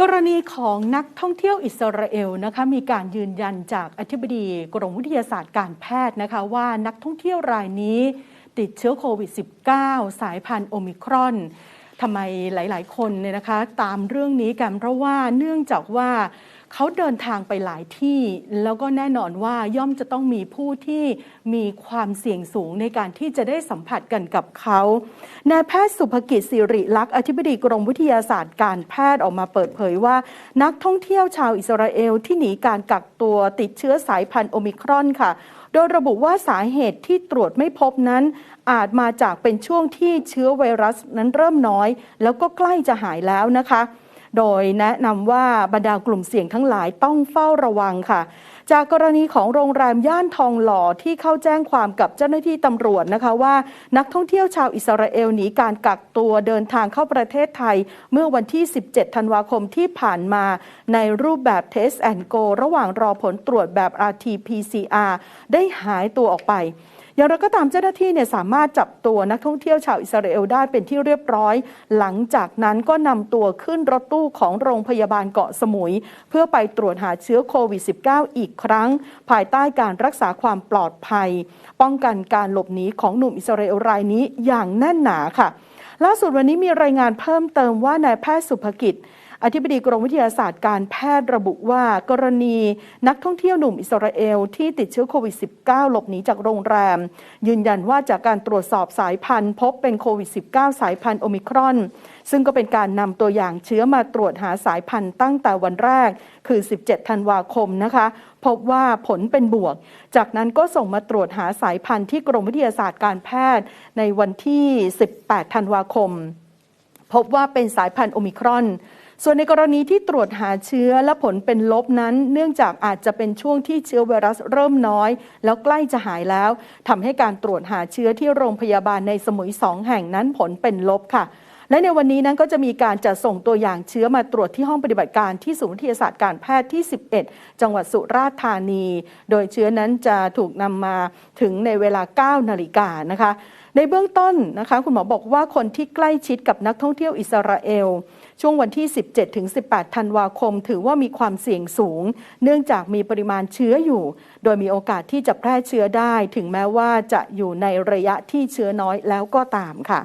กรณีของนักท่องเที่ยวอิสราเอลนะคะมีการยืนยันจากอธิบดีกรมวิทยาศาสตร์การแพทย์นะคะว่านักท่องเที่ยวรายนี้ติดเชื้อโควิด -19 สายพันธุ์โอมิครอนทำไมหลาย ๆ คนเนี่ยนะคะตามเรื่องนี้กันเพราะว่าเนื่องจากว่า เขาเดินทางไปหลายที่ แล้วก็แน่นอนว่าย่อมจะต้องมีผู้ที่มีความเสี่ยงสูงในการที่จะได้สัมผัสกันกับเขานายแพทย์สุภกิจสิริลักษ์อธิบดีกรมวิทยาศาสตร์การแพทย์ออกมาเปิดเผยว่า นักท่องเที่ยวชาวอิสราเอลที่หนีการกักตัวติดเชื้อสายพันธุ์โอมิครอนค่ะโดยระบุว่าสาเหตุที่ตรวจไม่พบนั้น อาจมาจากเป็นช่วงที่เชื้อไวรัสนั้นเริ่มน้อย แล้วก็ใกล้จะหายแล้วนะคะ โดยแนะนำว่าบรรดากลุ่มเสี่ยงทั้งหลายต้องเฝ้าระวังค่ะ จากกรณีของโรงแรมย่านทองหล่อที่เข้าแจ้งความกับเจ้าหน้าที่ตำรวจนะคะว่านักท่องเที่ยวชาวอิสราเอลหนีการกักตัวเดินทางเข้าประเทศไทย เมื่อวันที่ 17 ธันวาคมที่ผ่านมา ในรูปแบบ Test and Go ระหว่างรอผลตรวจแบบ RT-PCR ได้หายตัวออกไป อย่างไรก็ตามเจ้าหน้าที่เนี่ยสามารถจับตัวนักท่องเที่ยวชาวอิสราเอลได้เป็นที่เรียบร้อย หลังจากนั้นก็นำตัวขึ้นรถตู้ของโรงพยาบาลเกาะสมุย เพื่อไปตรวจหาเชื้อโควิด -19 อีกครั้ง ภายใต้การรักษาความปลอดภัย ป้องกันการหลบหนีของหนุ่มอิสราเอลรายนี้อย่างแน่นหนาค่ะ ล่าสุดวันนี้มีรายงานเพิ่มเติมว่านายแพทย์สุภกิจ อธิบดีกรมวิทยาศาสตร์การแพทย์ระบุว่ากรณีนักท่องเที่ยวหนุ่มอิสราเอลที่ติดเชื้อโควิด -19 หลบหนีจากโรงแรม ยืนยันว่าจากการตรวจสอบสายพันธุ์ พบเป็นโควิด -19 สายพันธุ์โอมิครอน ซึ่งก็เป็นการนำตัวอย่างเชื้อมาตรวจหาสายพันธุ์ตั้งแต่วันแรก คือ 17 ธันวาคมนะคะพบว่าผลเป็นบวก จากนั้นก็ส่งมาตรวจหาสายพันธุ์ที่กรมวิทยาศาสตร์การแพทย์ในวันที่ 18 ธันวาคม พบว่าเป็นสายพันธุ์โอมิครอน ส่วนในกรณีที่ตรวจหาเชื้อและผลเป็นลบนั้น เนื่องจากอาจจะเป็นช่วงที่เชื้อไวรัสเริ่มน้อย แล้วใกล้จะหายแล้วทำให้การตรวจหาเชื้อที่โรงพยาบาลในสมุยสองแห่งนั้นผลเป็นลบค่ะและในวันนี้นั้นก็จะมีการจัดส่งตัวอย่างเชื้อมาตรวจที่ห้องปฏิบัติการที่ศูนย์วิทยาศาสตร์การแพทย์ที่ 11 จังหวัดสุราษฎร์ธานี โดยเชื้อนั้นจะถูกนำมาถึงในเวลา 9 นาฬิกานะคะ ในเบื้องต้นนะคะคุณหมอบอกว่าคนที่ใกล้ชิดกับนักท่องเที่ยวอิสราเอล ช่วงวันที่ 17ถึง18 ธันวาคม ถือว่ามีความเสี่ยงสูง เนื่องจากมีปริมาณเชื้ออยู่ โดยมีโอกาสที่จะแพร่เชื้อได้ ถึงแม้ว่าจะอยู่ในระยะที่เชื้อน้อยแล้วก็ตามค่ะ